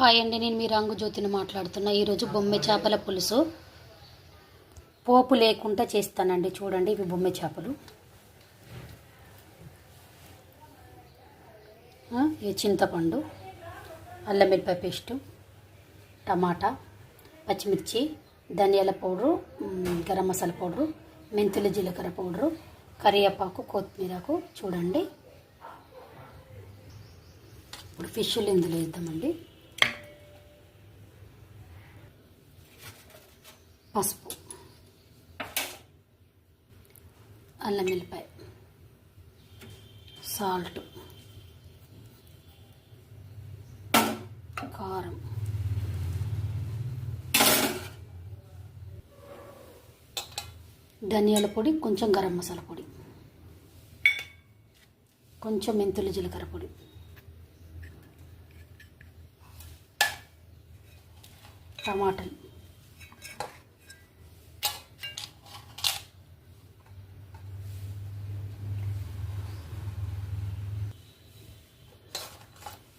Hi అండి నేను మీ రంగు జ్యోతిని మాట్లాడుతున్నా. ఈరోజు బొమ్మె చేపల పులుసు. పోపు లేకుండా చేస్తానండి చూడండి ఇవి బొమ్మె చేపలు. ఈ చింతపండు అల్లం వెల్లిపాయ పేస్టు టమాటా పచ్చిమిర్చి ధనియాల పౌడరు గరం మసాలా పౌడరు మెంతులు జీలకర్ర పౌడరు కరివేపాకు కొత్తిమీరకు చూడండి. ఇప్పుడు ఫిష్లు ఇందులో వేద్దామండి. పసుపు అల్లం వెల్లిపాయ సాల్ట్ కారం ధనియాల పొడి కొంచెం గరం మసాలా పొడి కొంచెం మెంతులు జీలకర్ర పొడి. టమాటాలు.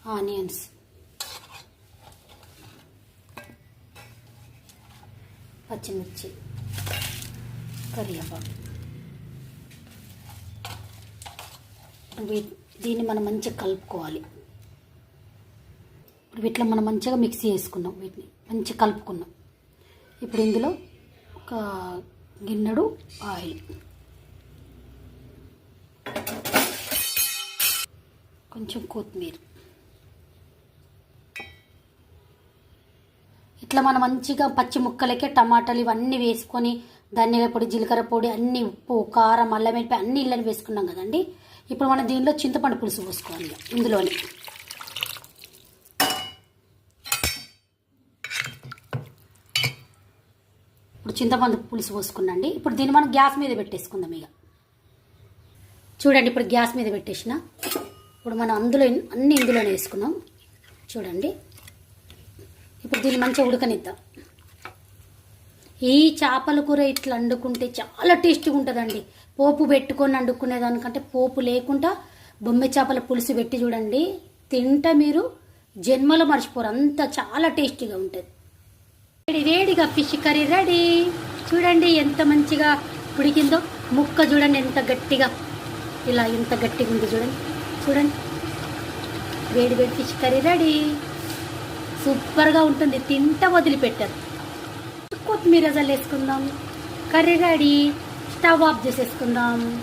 ఆనియన్స్. పచ్చిమిర్చి కరివేపాకు. వీ- దీన్ని మనం మంచిగా కలుపుకోవాలి. ఇప్పుడు వీటిలో మనం మంచిగా మిక్సీ చేసుకున్నాం వీటిని. మంచిగా కలుపుకున్నాం. ఇప్పుడు ఇందులో ఒక గిన్నెడు ఆయిల్. కొంచెం కొత్తిమీర. ఇట్లా మనం మంచిగా పచ్చి ముక్కలకే టమాటాలు ఇవన్నీ వేసుకొని ధనియాల పొడి జీలకర్ర పొడి అన్ని ఉప్పు కారం అల్లం వెల్లిపాయ అన్ని ఇళ్ళని వేసుకున్నాం కదండి. ఇప్పుడు మనం దీనిలో చింతపండు పులుసు పోసుకోవాలి ఇక ఇందులోని. ఇప్పుడు చింతపండు పులుసు పోసుకున్నాండి. ఇప్పుడు దీన్ని మనం గ్యాస్ మీద పెట్టేసుకుందాం ఇక. చూడండి ఇప్పుడు గ్యాస్ మీద పెట్టేసిన. ఇప్పుడు మనం అందులో అన్ని ఇందులోనే వేసుకున్నాం. చూడండి. ఇప్పుడు దీన్ని మంచిగా ఉడకనిద్దాం. ఈ చేపల కూర ఇట్లా వండుకుంటే చాలా టేస్టీగా ఉంటుందండి. పోపు పెట్టుకొని వండుకునే దానికంటే పోపు లేకుండా బొమ్మె చేపల పులుసు పెట్టి చూడండి. తింటే మీరు జన్మలో మర్చిపోరు. అంత చాలా టేస్టీగా ఉంటుంది. వేడి వేడిగా ఫిష్ కర్రీ రెడీ. చూడండి ఎంత మంచిగా ఉడికిందో. ముక్క చూడండి ఎంత గట్టిగా. ఇలా ఎంత గట్టిగా ఉంది చూడండి. చూడండి. వేడి వేడి ఫిష్ కర్రీ రెడీ. సూపర్గా ఉంటుంది. తింట వదిలిపెట్టారు. కొత్తిమీర జల్లేసుకుందాం. Curry ready. స్టవ్ ఆఫ్ చేసేసుకుందాం.